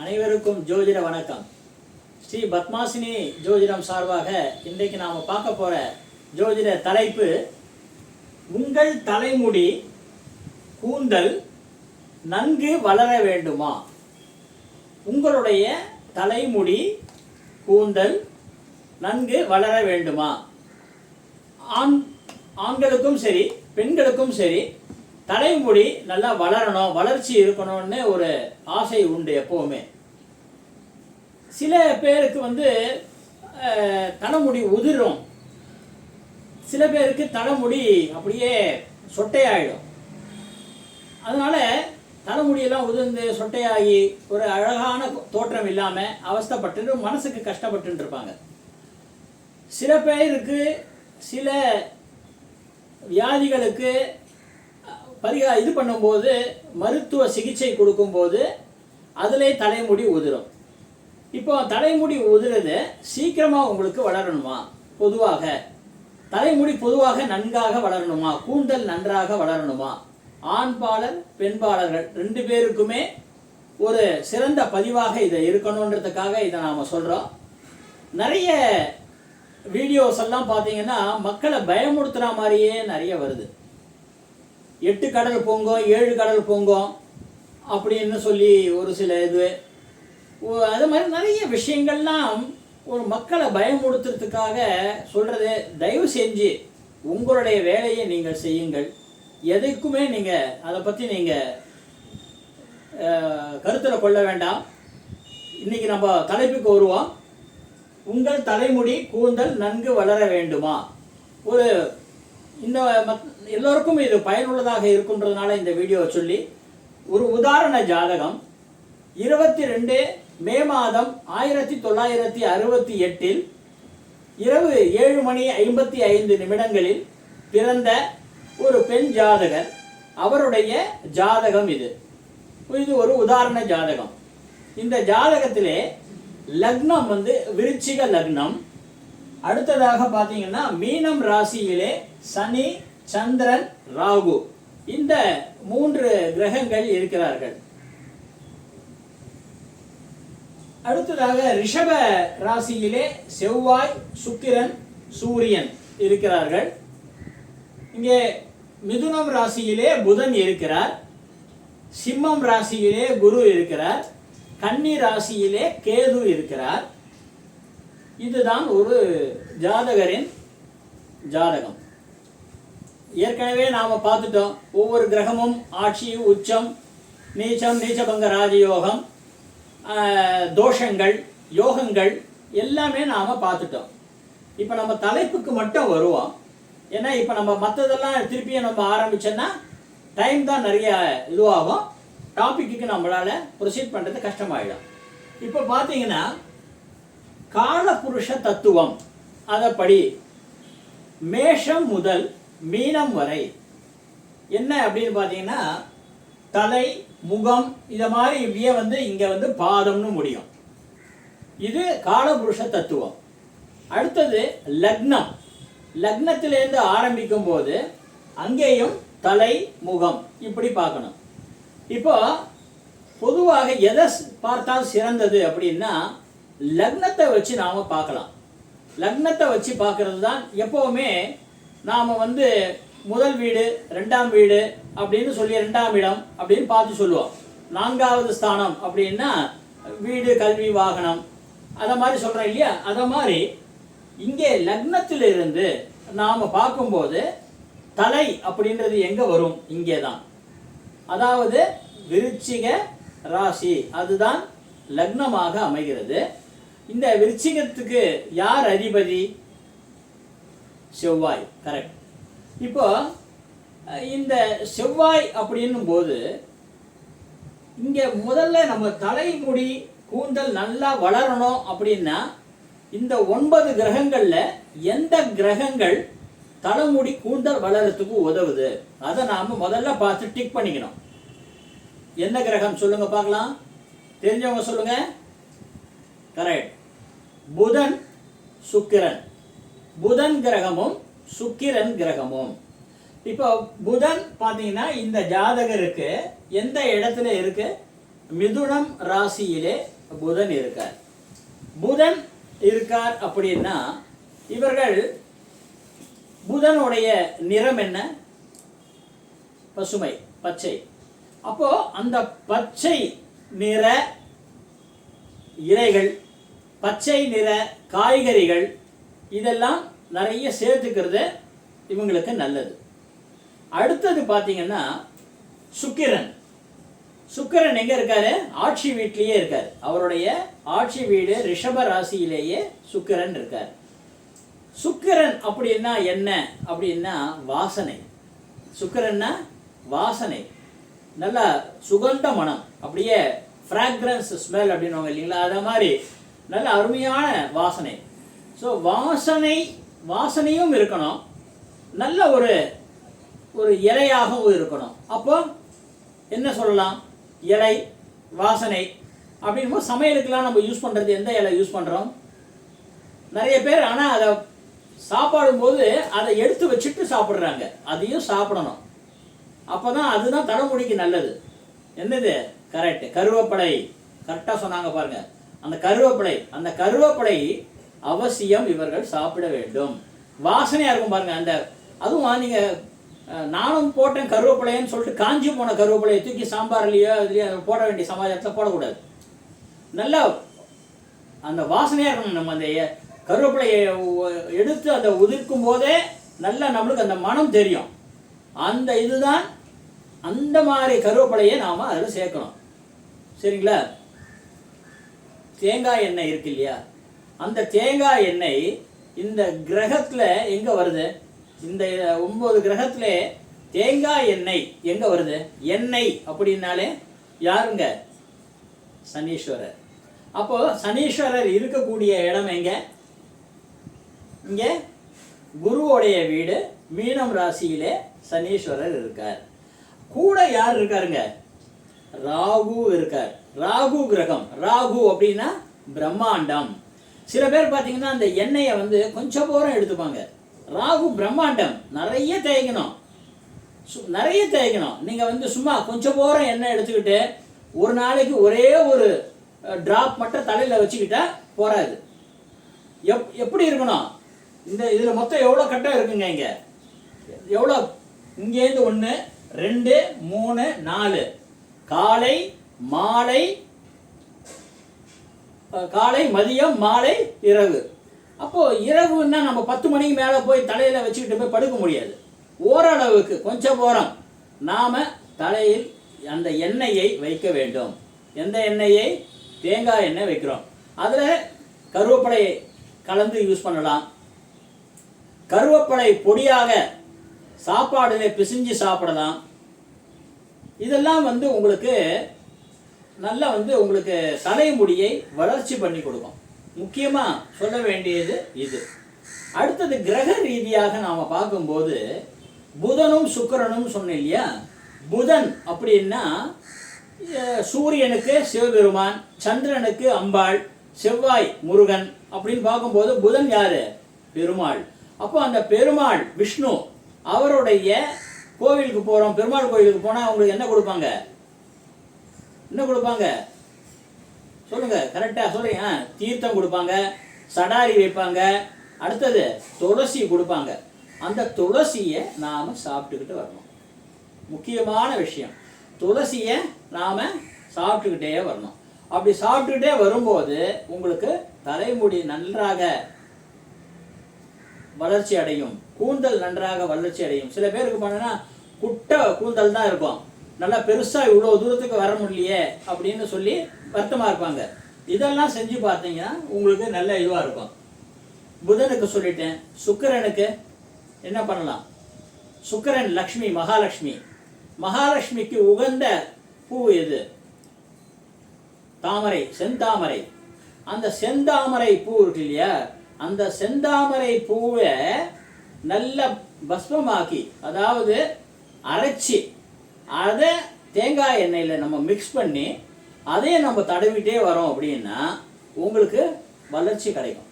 அனைவருக்கும் ஜோதிட வணக்கம். ஸ்ரீ பத்மாசினி ஜோதிடம் சார்பாக இன்றைக்கு நாம் பார்க்க போகிற ஜோதிட தலைப்பு உங்கள் தலைமுடி கூந்தல் நன்கு வளர வேண்டுமா? உங்களுடைய தலைமுடி கூந்தல் நன்கு வளர வேண்டுமா? ஆண் ஆண்களுக்கும் சரி பெண்களுக்கும் சரி தலைமுடி நல்லா வளரணும் வளர்ச்சி இருக்கணும்னு ஒரு ஆசை உண்டு எப்போவுமே. சில பேருக்கு வந்து தலைமுடி உதிரும். சில பேருக்கு தலைமுடி அப்படியே சொட்டையாயிடும். அதனால தலைமுடியெல்லாம் உதிர்ந்து சொட்டையாகி ஒரு அழகான தோற்றம் இல்லாமல் அவஸ்தப்பட்டு மனசுக்கு கஷ்டப்பட்டு இருப்பாங்க. சில பேருக்கு சில வியாதிகளுக்கு பரிகா இது பண்ணும்போது மருத்துவ சிகிச்சை கொடுக்கும்போது அதிலே தலைமுடி உதிரும். இப்போ தலைமுடி உதிரது சீக்கிரமாக உங்களுக்கு வளரணுமா? பொதுவாக. தலைமுடி பொதுவாக நன்காக வளரணுமா? கூந்தல் நன்றாக வளரணுமா? ஆண்பாளர் பெண்பாளர்கள் ரெண்டு பேருக்குமே ஒரு சிறந்த பதிவாக இதை இருக்கணுன்றதுக்காக இதை நாம் சொல்கிறோம் நிறைய வீடியோஸ் எல்லாம் பார்த்தீங்கன்னா மக்களை பயமுறுத்துகிற மாதிரியே நிறைய வருது. எட்டு கடல் பொங்கும் ஏழு கடல் பொங்கும் அப்படின்னு சொல்லி ஒரு சில இது. ஓ- அது மாதிரி நிறைய விஷயங்கள்லாம் ஒரு மக்களை பயமுடுத்துறதுக்காக சொல்கிறது தயவு செஞ்சு உங்களுடைய வேலையை நீங்கள் செய்யுங்கள். எதைக்குமே நீங்கள் அதை பற்றி நீங்கள் கருத்தில் கொள்ள வேண்டாம். இன்றைக்கி நம்ம தலைப்புக்கு வருவோம். உங்கள் தலைமுடி கூந்தல் நன்கு வளர வேண்டுமா? ஒரு இந்த மத் எல்லோருக்கும் இது பயனுள்ளதாக இருக்குன்றதுனால இந்த வீடியோவை சொல்லி ஒரு உதாரண ஜாதகம். இருபத்தி ரெண்டு மே மாதம் ஆயிரத்தி தொள்ளாயிரத்தி அறுபத்தி எட்டில் இரவு ஏழு மணி ஐம்பத்தி ஐந்து நிமிடங்களில் பிறந்த ஒரு பெண் ஜாதகர். அவருடைய ஜாதகம் இது. இது ஒரு உதாரண ஜாதகம். இந்த ஜாதகத்திலே லக்னம் வந்து விருச்சிக லக்னம். அடுத்ததாக பார்த்தீங்கன்னா மீனம் ராசியிலே சனி சந்திரன் ராகு. இந்த மூன்று கிரகங்கள் இருக்கிறார்கள். அடுத்ததாக ரிஷப ராசியிலே செவ்வாய் சுக்கிரன் சூரியன் இருக்கிறார்கள். இங்கே மிதுனம் ராசியிலே புதன் இருக்கிறார். சிம்மம் ராசியிலே குரு இருக்கிறார். கன்னி ராசியிலே கேது இருக்கிறார். இதுதான் ஒரு ஜாதகரின் ஜாதகம். ஏற்கனவே நாம் பார்த்துட்டோம் ஒவ்வொரு கிரகமும் ஆட்சி உச்சம் நீச்சம் நீச்சபங்க ராஜயோகம் தோஷங்கள் யோகங்கள் எல்லாமே நாம் பார்த்துட்டோம். இப்போ நம்ம தலைப்புக்கு மட்டும் வருவோம். ஏன்னா இப்போ நம்ம மற்றதெல்லாம் திருப்பியும் நம்ம ஆரம்பிச்சோன்னா டைம் தான் நிறைய இதுவாகும். டாப்பிக்கு நம்மளால் ப்ரொசீட் பண்ணுறது கஷ்டமாயிடும். இப்போ பார்த்தீங்கன்னா காலபுருஷ தத்துவம். அதப்படி மேஷம் முதல் மீனம் வரை. என்ன அப்படின்னு பார்த்தீங்கன்னா தலை முகம் இதை மாதிரி இப்படியே வந்து இங்கே வந்து பாதம்னு முடியும். இது காலபுருஷ தத்துவம். அடுத்தது லக்னம். லக்னத்திலேருந்து ஆரம்பிக்கும் போது அங்கேயும் தலை முகம் இப்படி பார்க்கணும். இப்போ பொதுவாக எதை பார்த்தால் சிறந்தது அப்படின்னா லக்னத்தை வச்சு நாம் பார்க்கலாம். லக்னத்தை வச்சு பார்க்கறது தான் எப்போவுமே நாம் வந்து முதல் வீடு ரெண்டாம் வீடு அப்படின்னு சொல்லி ரெண்டாம் இடம் அப்படின்னு பார்த்து சொல்லுவோம். நான்காவது ஸ்தானம் அப்படின்னா வீடு கல்வி வாகனம். அதை மாதிரி சொல்கிறோம் இல்லையா? அதை மாதிரி இங்கே லக்னத்திலிருந்து நாம் பார்க்கும்போது தலை அப்படின்றது எங்கே வரும்? இங்கே தான் அதாவது விருச்சிக ராசி. அதுதான் லக்னமாக அமைகிறது. இந்த விருச்சிகத்துக்கு யார் அதிபதி? செவ்வாய். கரெக்ட் இப்போ இந்த செவ்வாய் அப்படின்னும் போது இங்கே முதல்ல நம்ம தலைமுடி கூந்தல் நல்லா வளரணும் அப்படின்னா இந்த ஒன்பது கிரகங்களில் எந்த கிரகங்கள் தலைமுடி கூந்தல் வளரத்துக்கு உதவுது? அதை நாம் முதல்ல பார்த்து டிக் பண்ணிக்கணும். என்ன கிரகம்? சொல்லுங்க பார்க்கலாம். தெரிஞ்சவங்க சொல்லுங்கள் கரெக்ட் புதன் சுக்கிரன். புதன் கிரகமும் சுக்கிரன் கிரகமும். இப்போ புதன் பார்த்தீங்கன்னா இந்த ஜாதகருக்கு எந்த இடத்துல இருக்கு? மிதுனம் ராசியிலே புதன் இருக்கார். புதன் இருக்கார் அப்படின்னா இவர்கள் புதனுடைய நிறம் என்ன? பசுமை பச்சை. அப்போ அந்த பச்சை நிற இலைகள் பச்சை நிற காய்கறிகள் இதெல்லாம் நிறைய சேர்த்துக்கிறது இவங்களுக்கு நல்லது. அடுத்தது பார்த்தீங்கன்னா சுக்கிரன். சுக்கிரன் எங்கே இருக்காரு? ஆட்சி வீட்லேயே இருக்கார். அவருடைய ஆட்சி வீடு ரிஷப ராசியிலேயே சுக்கிரன் இருக்கார். சுக்கிரன் அப்படின்னா என்ன? அப்படின்னா வாசனை. சுக்கிரன்னா வாசனை. நல்லா சுகந்த மனம். அப்படியே ஃப்ராக்ரன்ஸ் ஸ்மெல் அப்படின்னுவாங்க இல்லைங்களா? அதை மாதிரி நல்ல அருமையான வாசனை. ஸோ வாசனை வாசனையும் இருக்கணும். நல்ல ஒரு ஒரு இலையாகவும் இருக்கணும். அப்போ என்ன சொல்லலாம்? இலை வாசனை அப்படின்போது சமையலுக்கெல்லாம் நம்ம யூஸ் பண்ணுறது எந்த இலை யூஸ் பண்ணுறோம் நிறைய பேர் ஆனால் அதை சாப்பாடும்போது அதை எடுத்து வச்சுட்டு சாப்பிட்றாங்க. அதையும் சாப்பிடணும். அப்போ தான் அதுதான் தலைமுடிக்கு நல்லது. என்னது? கரெக்ட் கருவேப்பிலை கரெக்டாக சொன்னாங்க பாருங்க. அந்த கருவேப்பிலை அந்த கருவேப்பிலை அவசியம் இவர்கள் சாப்பிட வேண்டும். வாசனையாக இருக்கும் பாருங்க அந்த அதுவும் நீங்கள் நானும் போட்டேன் கருவேப்பிலைன்னு சொல்லிட்டு காஞ்சி போன கருவேப்பிலையை தூக்கி சாம்பார்லையோ இதுலையோ போட வேண்டிய சமாஜத்தில் போடக்கூடாது. நல்லா அந்த வாசனையாக இருக்கணும் நம்ம அந்த கருவேப்பிலையை எடுத்து அந்த உதிர்க்கும் போதே நல்லா நம்மளுக்கு அந்த மனம் தெரியும். அந்த இதுதான் அந்த மாதிரி கருவேப்பிலையை நாம் அதில் சேர்க்கணும். சரிங்களா? தேங்காய் எண்ணெய் இருக்கு இல்லையா? அந்த தேங்காய் எண்ணெய் இந்த கிரகத்தில் எங்கே வருது? இந்த ஒம்பது கிரகத்தில் தேங்காய் எண்ணெய் எங்கே வருது? எண்ணெய் அப்படின்னாலே யாருங்க? சனீஸ்வரர். அப்போ சனீஸ்வரர் இருக்கக்கூடிய இடம் எங்க? இங்கே குருவோடைய வீடு மீனம் ராசியிலே சனீஸ்வரர் இருக்கார். கூட யார் இருக்காருங்க? ராகு இருக்கார். ராகு கிரகம். ராகு அப்படின்னா பிரம்மாண்டம். சில பேர் பார்த்தீங்கன்னா அந்த எண்ணெயை வந்து கொஞ்சம் போரம் எடுத்துப்பாங்க. ராகு பிரம்மாண்டம். நிறைய தேய்க்கணும். சு- நிறைய தேய்க்கணும். நீங்கள் வந்து சும்மா கொஞ்சம் போரம் எண்ணெய் எடுத்துக்கிட்டு ஒரு நாளைக்கு ஒரே ஒரு ட்ராப் மட்டும் தலையில் வச்சுக்கிட்டா போராது எப் எப்படி இருக்கணும்? இந்த இதில் மொத்தம் எவ்வளோ கட்டம் இருக்குங்க இங்கே? எவ்வளோ இங்கேருந்து ஒன்று ரெண்டு மூணு நாலு. காலை மாலை காலை மதியம் மாலை இரவு. அப்போ இரவுன்னா நம்ம பத்து மணிக்கு மேலே போய் தலையில் வச்சுக்கிட்டு போய் படுக்க முடியாது. ஓரளவுக்கு கொஞ்சம் போகிறோம் நாம தலையில் அந்த எண்ணெயை வைக்க வேண்டும். எந்த எண்ணெயை? தேங்காய் எண்ணெய் வைக்கிறோம். அதில் கருவேப்பிலை கலந்து யூஸ் பண்ணலாம். கருவேப்பிலை பொடியாக சாப்பாடுல பிசிஞ்சு சாப்பிடலாம். இதெல்லாம் வந்து உங்களுக்கு நல்லா வந்து உங்களுக்கு தலைமுடியை வளர்ச்சி பண்ணி கொடுக்கும். முக்கியமா சொல்ல வேண்டியது இது. அடுத்தது கிரக ரீதியாக நாம பார்க்கும்போது புதனும் சுக்கரனும் சொன்னேன் இல்லையா? புதன் அப்படின்னா சூரியனுக்கு சிவபெருமான் சந்திரனுக்கு அம்பாள் செவ்வாய் முருகன் அப்படின்னு பார்க்கும்போது புதன் யாரு? பெருமாள். அப்போ அந்த பெருமாள் விஷ்ணு அவருடைய கோவிலுக்கு போறோம் பெருமாள் கோவிலுக்கு போனா அவங்களுக்கு என்ன கொடுப்பாங்க? என்ன கொடுப்பாங்க? சொல்லுங்க கரெக்டா சொல்லுங்க ஆ, தீர்த்தம் கொடுப்பாங்க சடாரி வைப்பாங்க. அடுத்தது துளசி கொடுப்பாங்க. அந்த துளசியை நாம சாப்பிட்டுக்கிட்டு வரணும். முக்கியமான விஷயம் துளசியை நாம சாப்பிட்டுக்கிட்டே வரணும். அப்படி சாப்பிட்டுக்கிட்டே வரும்போது உங்களுக்கு தலைமுடி நன்றாக வளர்ச்சி அடையும். கூந்தல் நன்றாக வளர்ச்சி அடையும். சில பேருக்கு பண்ணனா குட்டை கூந்தல் தான் இருக்கும். நல்லா பெருசாக இவ்வளோ தூரத்துக்கு வர முடியலையே அப்படின்னு சொல்லி வருத்தமாக இருப்பாங்க. இதெல்லாம் செஞ்சு பார்த்தீங்கன்னா உங்களுக்கு நல்ல இதுவாக இருக்கும். புதனுக்கு சொல்லிட்டேன் சுக்கரனுக்கு என்ன பண்ணலாம்? சுக்கரன் லக்ஷ்மி மகாலட்சுமி மகாலட்சுமிக்கு உகந்த பூ எது? தாமரை செந்தாமரை. அந்த செந்தாமரை பூ இருக்கு இல்லையா? அந்த செந்தாமரை பூவை நல்ல பஸ்மமாக்கி அதாவது அரைச்சி அதை தேங்காய் எண்ணெயில் நம்ம மிக்ஸ் பண்ணி அதையும் நம்ம தடவிட்டே வரோம் அப்படின்னா உங்களுக்கு வளர்ச்சி கிடைக்கும்.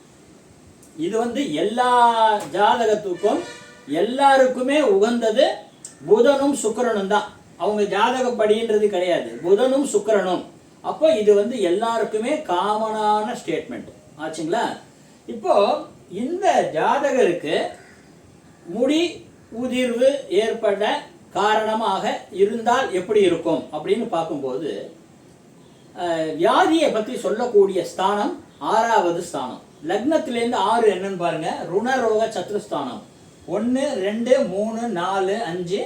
இது வந்து எல்லா ஜாதகத்துக்கும் எல்லாருக்குமே உகந்தது புதனும் சுக்கரனும் தான். அவங்க ஜாதகப்படின்றது கிடையாது. புதனும் சுக்கரனும். அப்போ இது வந்து எல்லாருக்குமே காமனான ஸ்டேட்மெண்ட் ஆச்சுங்களா? இப்போ இந்த ஜாதகருக்கு முடி உதிர்வு ஏற்பட காரணமாக இருந்தால் எப்படி இருக்கும் அப்படின்னு பார்க்கும்போது வியாதியை பற்றி சொல்லக்கூடிய ஸ்தானம் ஆறாவது ஸ்தானம். லக்னத்திலேருந்து ஆறு என்னன்னு பாருங்க. ருணரோக சத்ருஸ்தானம். ஒன்று ரெண்டு மூணு நாலு அஞ்சு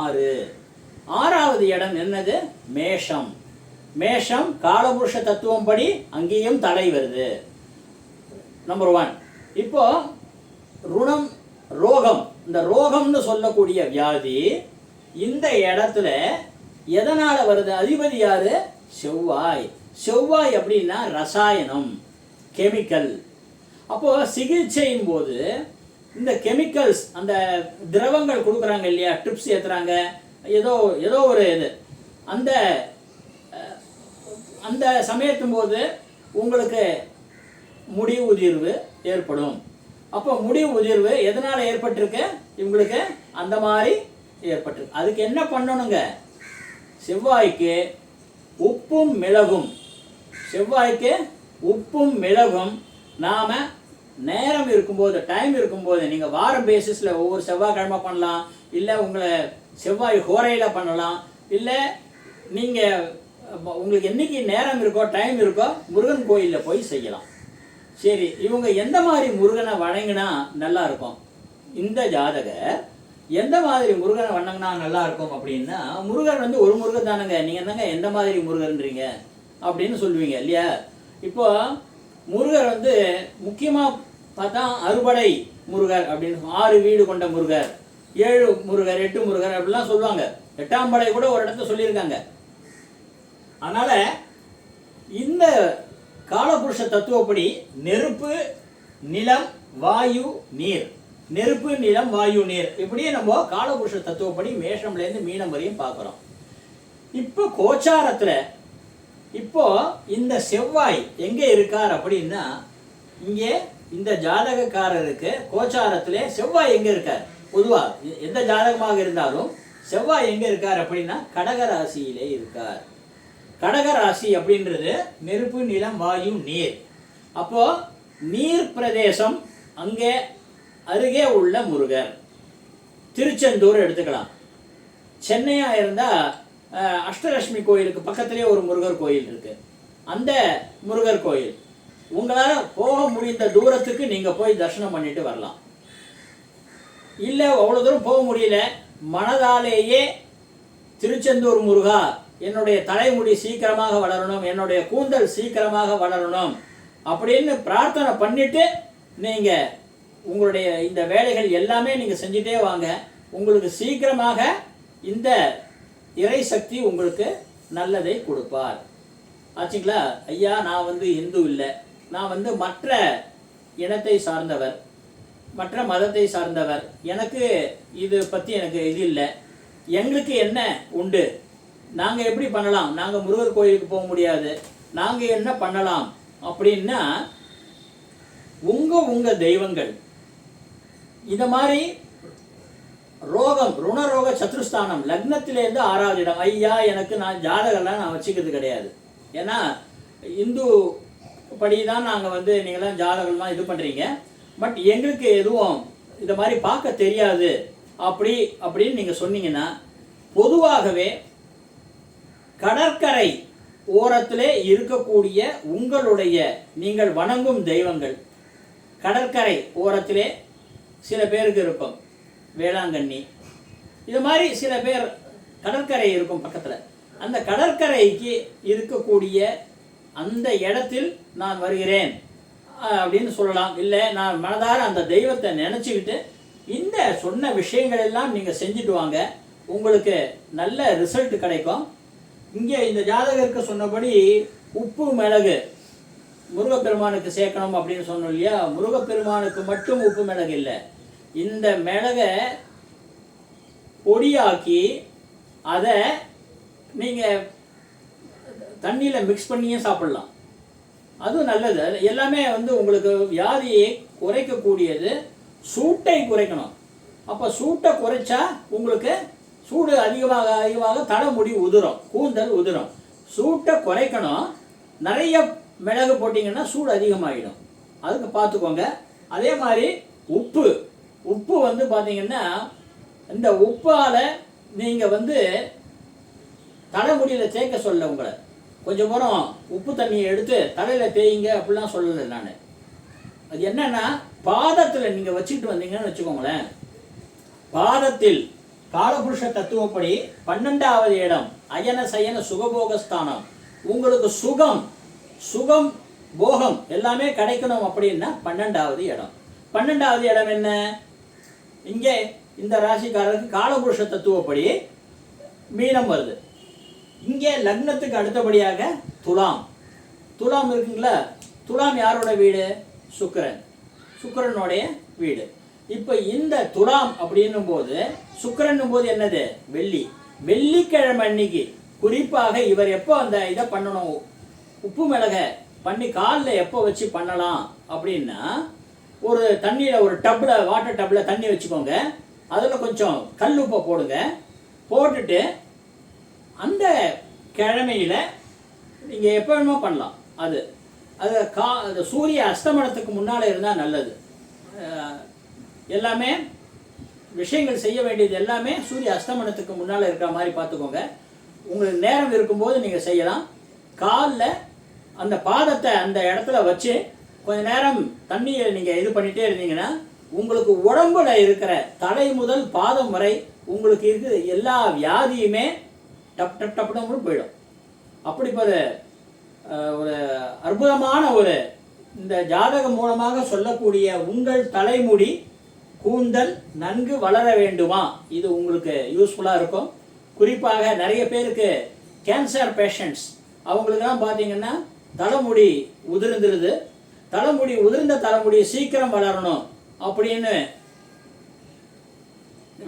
ஆறு. ஆறாவது இடம் என்னது? மேஷம். மேஷம் காலபுருஷ தத்துவம் படி அங்கேயும் தடை வருது. நம்பர் ஒன் இப்போ ருணம் ரோகம் இந்த ரோகம்னு சொல்லக்கூடிய வியாதி இந்த இடத்துல எதனால வருது? அதிபதி யாரு? செவ்வாய். செவ்வாய் அப்படின்னா ரசாயனம் கெமிக்கல் அப்போ சிகிச்சையின் போது இந்த கெமிக்கல்ஸ் அந்த திரவங்கள் கொடுக்குறாங்க இல்லையா? ட்ரிப்ஸ் ஏற்றுறாங்க ஏதோ ஏதோ ஒரு இது. அந்த அந்த சமயத்தும் போது உங்களுக்கு முடி உதிர்வு ஏற்படும். அப்போ முடி உதிர்வு எதனால ஏற்பட்டிருக்கு? இவங்களுக்கு அந்த மாதிரி ஏற்பட்டிருக்கு. அதுக்கு என்ன பண்ணணுங்க? செவ்வாய்க்கு உப்பும் மிளகும். செவ்வாய்க்கு உப்பும் மிளகும். நாம் நேரம் இருக்கும்போது டைம் இருக்கும்போது நீங்கள் வாரம் பேசிஸில் ஒவ்வொரு செவ்வாய்க்கிழமை பண்ணலாம். இல்லை உங்களை செவ்வாய் ஹோரையில் பண்ணலாம். இல்லை நீங்கள் உங்களுக்கு என்னைக்கு நேரம் இருக்கோ டைம் இருக்கோ முருகன் கோயிலில் போய் செய்யலாம். சரி இவங்க எந்த மாதிரி முருகனை வணங்கினா நல்லா இருக்கும்? இந்த ஜாதகர் எந்த மாதிரி முருகனை வணங்கினா நல்லா இருக்கும் அப்படின்னா முருகன் வந்து ஒரு முருகன் தானுங்க நீங்கள் என்னங்க எந்த மாதிரி முருகன்றீங்க? அப்படின்னு சொல்லுவீங்க இல்லையா? இப்போ முருகர் வந்து முக்கியமாக பார்த்தா அறுபடை முருகர் அப்படின்னு ஆறு வீடு கொண்ட முருகர் ஏழு முருகர் எட்டு முருகர் அப்படிலாம் சொல்லுவாங்க. எட்டாம் படை கூட ஒரு இடத்துல சொல்லியிருக்காங்க. அதனால இந்த காலபுருஷ தத்துவப்படி நெருப்பு நிலம் வாயு நீர். நெருப்பு நிலம் வாயு நீர். இப்படியே நம்ம காலபுருஷ தத்துவப்படி மேஷம்லேருந்து மீனம் வரையும் பார்க்குறோம். இப்போ கோச்சாரத்தில் இப்போ இந்த செவ்வாய் எங்கே இருக்கார் அப்படின்னா இங்கே இந்த ஜாதகக்காரருக்கு கோச்சாரத்தில் செவ்வாய் எங்கே இருக்கார்? பொதுவாக எந்த ஜாதகமாக இருந்தாலும் செவ்வாய் எங்கே இருக்கார் அப்படின்னா கடகராசியிலே இருக்கார். கடக ராசி அப்படின்றது நெருப்பு நிலம் வாயு நீர். அப்போ நீர் பிரதேசம் அங்கே அருகே உள்ள முருகர். திருச்செந்தூர் எடுத்துக்கலாம். சென்னையாக இருந்தால் அஷ்டலட்சுமி கோயிலுக்கு பக்கத்திலே ஒரு முருகர் கோயில் இருக்கு. அந்த முருகர் கோயில். உங்களால் போக முடிந்த தூரத்துக்கு நீங்கள் போய் தரிசனம் பண்ணிட்டு வரலாம். இல்லை அவ்வளோ தூரம் போக முடியல. மனதாலேயே திருச்செந்தூர் முருகா என்னுடைய தலைமுடி சீக்கிரமாக வளரணும் என்னுடைய கூந்தல் சீக்கிரமாக வளரணும் அப்படின்னு பிரார்த்தனை பண்ணிட்டு நீங்க உங்களுடைய இந்த வேலைகள் எல்லாமே நீங்க செஞ்சுட்டே வாங்க. உங்களுக்கு சீக்கிரமாக இந்த இறை சக்தி உங்களுக்கு நல்லதை கொடுப்பார். ஆச்சுங்களா? ஐயா நான் வந்து இந்து இல்லை. நான் வந்து மற்ற இனத்தை சார்ந்தவர் மற்ற மதத்தை சார்ந்தவர். எனக்கு இது பற்றி எனக்கு இது இல்லை. எங்களுக்கு என்ன உண்டு? நாங்கள் எப்படி பண்ணலாம்? நாங்கள் முருகர் கோயிலுக்கு போக முடியாது. நாங்கள் என்ன பண்ணலாம்? அப்படின்னா உங்கள் உங்கள் தெய்வங்கள். இந்த மாதிரி ரோகம் ருணரோக சத்ருஸ்தானம் லக்னத்திலேருந்து ஆறாவது இடம் ஐயா எனக்கு நான் ஜாதகம்லாம் நான் வச்சுக்கிறது கிடையாது. ஏன்னா இந்து படி தான் நாங்கள் வந்து நீங்களாம் ஜாதகம்லாம் இது பண்ணுறீங்க பட் எங்களுக்கு எதுவும் இந்த மாதிரி பார்க்க தெரியாது. அப்படி அப்படின்னு நீங்கள் சொன்னீங்கன்னா பொதுவாகவே கடற்கரை ஓரத்திலே இருக்கக்கூடிய உங்களுடைய நீங்கள் வணங்கும் தெய்வங்கள். கடற்கரை ஓரத்திலே சில பேருக்கு இருக்கும். வேளாங்கண்ணி. இது மாதிரி சில பேர் கடற்கரை இருக்கும் பக்கத்தில். அந்த கடற்கரைக்கு இருக்கக்கூடிய அந்த இடத்தில் நான் வருகிறேன் அப்படின்னு சொல்லலாம். இல்லை நான் மனதார அந்த தெய்வத்தை நினச்சிக்கிட்டு இந்த சொன்ன விஷயங்கள் எல்லாம் நீங்கள் செஞ்சுட்டு வாங்க. உங்களுக்கு நல்ல ரிசல்ட் கிடைக்கும். இங்கே இந்த ஜாதகருக்கு சொன்னபடி உப்பு மிளகு முருகப்பெருமானுக்கு சேர்க்கணும் அப்படின்னு சொன்னோம் இல்லையா? முருகப்பெருமானுக்கு மட்டும் உப்பு மிளகு இல்லை. இந்த மிளகை பொடியாக்கி அதை நீங்கள் தண்ணியில் மிக்ஸ் பண்ணியே சாப்பிடலாம். அதுவும் நல்லது. எல்லாமே வந்து உங்களுக்கு வியாதியை குறைக்கக்கூடியது. சூட்டை குறைக்கணும். அப்போ சூட்டை குறைச்சா உங்களுக்கு சூடு அதிகமாக அதிகமாக தலைமுடி உதிரும் கூந்தல் உதிரும். சூட்டை குறைக்கணும். நிறைய மிளகு போட்டிங்கன்னா சூடு அதிகமாகிடும் அதுக்கு பார்த்துக்கோங்க. அதே மாதிரி உப்பு. உப்பு வந்து பார்த்தீங்கன்னா இந்த உப்பால் நீங்கள் வந்து தலைமுடியில் தேய்க்க சொல்ல உங்களை. கொஞ்சம் நேரம் உப்பு தண்ணியை எடுத்து தலையில் தேய்ங்க அப்படிலாம் சொல்லலை நான். அது என்னென்னா பாதத்தில் நீங்கள் வச்சுக்கிட்டு வந்தீங்கன்னு வச்சுக்கோங்களேன். பாதத்தில் காலபுருஷ தத்துவப்படி பன்னெண்டாவது இடம் அயன சயன சுகபோகஸ்தானம். உங்களுக்கு சுகம் சுகம் போகம் எல்லாமே கிடைக்கணும் அப்படின்னா பன்னெண்டாவது இடம். பன்னெண்டாவது இடம் என்ன? இங்கே இந்த ராசிக்காரருக்கு காலபுருஷ தத்துவப்படி மீனம் வருது. இங்கே லக்னத்துக்கு அடுத்தபடியாக துலாம். துலாம் இருக்குங்களா? துலாம் யாரோட வீடு? சுக்கரன். சுக்கரனுடைய வீடு. இப்போ இந்த துலாம் அப்படின்னும் போது சுக்கிரன்னும் போது என்னது? வெள்ளி. வெள்ளிக்கிழமை அன்னைக்கு குறிப்பாக இவர் எப்போ அந்த இதை பண்ணணும்? உப்பு மிளகை பண்ணி காலில் எப்போ வச்சு பண்ணலாம் அப்படின்னா ஒரு தண்ணியில் ஒரு டப்பில் வாட்டர் டப்பில் தண்ணி வச்சுக்கோங்க. அதில் கொஞ்சம் கல் உப்பை போடுங்க. போட்டுட்டு அந்த கிழமையில் நீங்கள் எப்போ வேணுமோ பண்ணலாம். அது. அது கா அந்த சூரிய அஸ்தமனத்துக்கு முன்னால் இருந்தால் நல்லது. எல்லாமே விஷயங்கள் செய்ய வேண்டியது எல்லாமே சூரிய அஸ்தமனத்துக்கு முன்னால் இருக்கிற மாதிரி பார்த்துக்கோங்க. உங்களுக்கு நேரம் இருக்கும்போது நீங்கள் செய்யலாம். காலில் அந்த பாதத்தை அந்த இடத்துல வச்சு கொஞ்ச நேரம் தண்ணியை நீங்கள் இது பண்ணிகிட்டே இருந்தீங்கன்னா உங்களுக்கு உடம்புல இருக்கிற தலை முதல் பாதம் வரை உங்களுக்கு இருக்கிற எல்லா வியாதியுமே டப் டப் டப்னு போயிடும். அப்படி ஒரு ஒரு அற்புதமான ஒரு இந்த ஜாதகம் மூலமாக சொல்லக்கூடிய உங்கள் தலைமுடி கூந்தல் நன்கு வளர வேண்டுமா? இது உங்களுக்கு யூஸ்ஃபுல்லாக இருக்கும். குறிப்பாக நிறைய பேருக்கு கேன்சர் பேஷண்ட்ஸ் அவங்களுக்கெல்லாம் பார்த்தீங்கன்னா தலைமுடி உதிர்ந்துருது. தலைமுடி உதிர்ந்த தலைமுடி சீக்கிரம் வளரணும் அப்படின்னு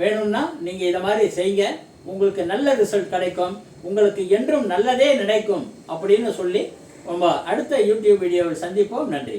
வேணும்னா நீங்கள் இதை மாதிரி செய்யுங்க. உங்களுக்கு நல்ல ரிசல்ட் கிடைக்கும். உங்களுக்கு என்றும் நல்லதே நினைக்கும் அப்படின்னு சொல்லி ரொம்ப அடுத்த யூடியூப் வீடியோவில் சந்திப்போம். நன்றி.